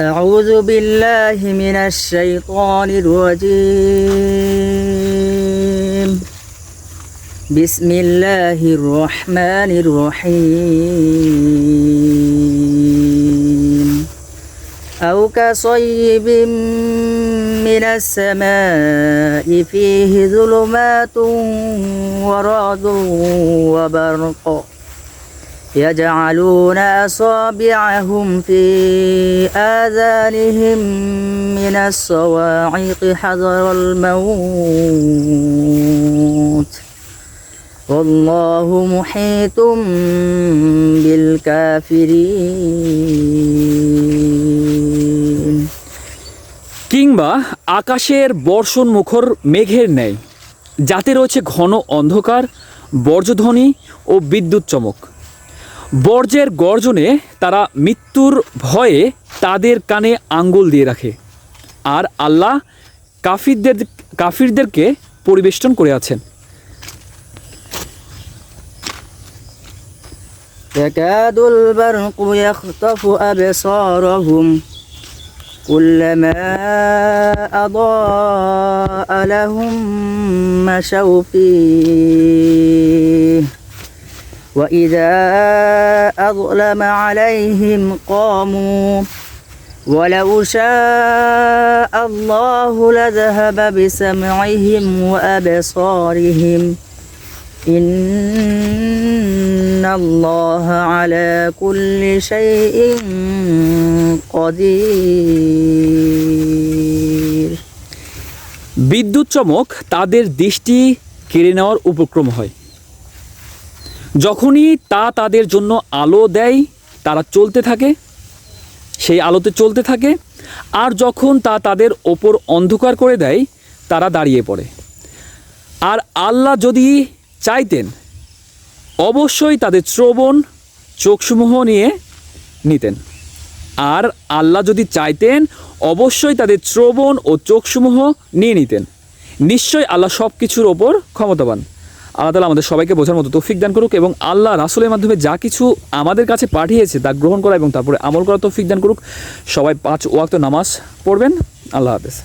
أعوذ بالله من الشيطان الرجيم. بسم الله الرحمن الرحيم. أو كصيب من السماء فيه ظلمات ورعد وبرق. يجعلون أصابعهم في آذانهم من الصواعق حذر الموت والله محيط بالكافرين কিংবা আকাশের বর্ষণ মুখর মেঘের ন্যায় যাতে রয়েছে ঘন অন্ধকার বর্জ্যধ্বনি ও বিদ্যুৎ চমক বর্জ্যের গর্জনে তারা মৃত্যুর ভয়ে তাদের কানে আঙ্গুল দিয়ে রাখে আর আল্লাহ কাফিরদের কাফিরদেরকে পরিবেষ্টন করে আছেন يكاد البرق يخطف أبصارهم كلما أضاء لهم مشوا فيه وإذا أظلم عليهم قاموا ولو شاء الله لذهب بسمعهم وأبصارهم إن الله على كل شيء قدير বিদ্যুৎ চমক তাদের দৃষ্টি কেড়ে নেওয়ার উপক্রম হয় যখনই তা তাদের জন্য আলো দেয়, তারা চলতে থাকে। সেই আলোতে চলতে থাকে। আর যখন তা তাদের ওপর অন্ধকার করে দেয়, তারা দাঁড়িয়ে পড়ে। আর আল্লাহ যদি চাইতেন, অবশ্যই তাদের শ্রবণ, চোখসমূহ নিয়ে নিতেন। আর আল্লাহ যদি চাইতেন, অবশ্যই তাদের শ্রবণ ও চোখসমূহ নিয়ে নিতেন। নিশ্চয়ই আল্লাহ সব কিছুর ওপর ক্ষমতাবান। আল্লাহ তালা আমাদের সবাইকে বোঝার মতো তৌফিক দান করুক এবং আল্লাহ রাসুলের মাধ্যমে যা কিছু আমাদের কাছে পাঠিয়েছে তা গ্রহণ করা এবং তারপরে আমল করা তৌফিক দান করুক। সবাই পাঁচ ওয়াক্ত নামাজ পড়বেন। আল্লাহ হাফেজ।